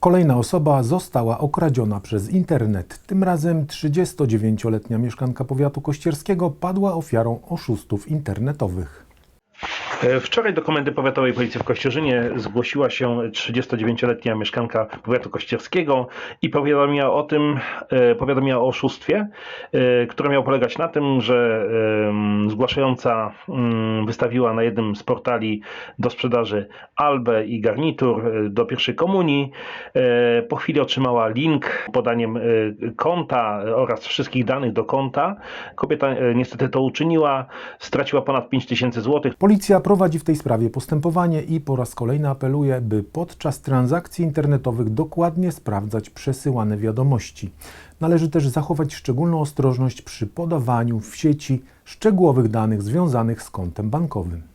Kolejna osoba została okradziona przez internet. Tym razem 39-letnia mieszkanka powiatu kościerskiego padła ofiarą oszustów internetowych. E, Wczoraj do Komendy Powiatowej Policji w Kościerzynie zgłosiła się 39-letnia mieszkanka powiatu kościerskiego i powiadomiła o tym, e, powiadomiła o oszustwie, e, które miało polegać na tym, że zgłaszająca mm, wystawiła na jednym z portali do sprzedaży albę i garnitur do pierwszej komunii. Po chwili otrzymała link podaniem konta oraz wszystkich danych do konta. Kobieta niestety to uczyniła, straciła ponad 5000 zł. Policja prowadzi w tej sprawie postępowanie i po raz kolejny apeluje, by podczas transakcji internetowych dokładnie sprawdzać przesyłane wiadomości. Należy też zachować szczególną ostrożność przy podawaniu w sieci szczegółowych danych związanych z kontem bankowym.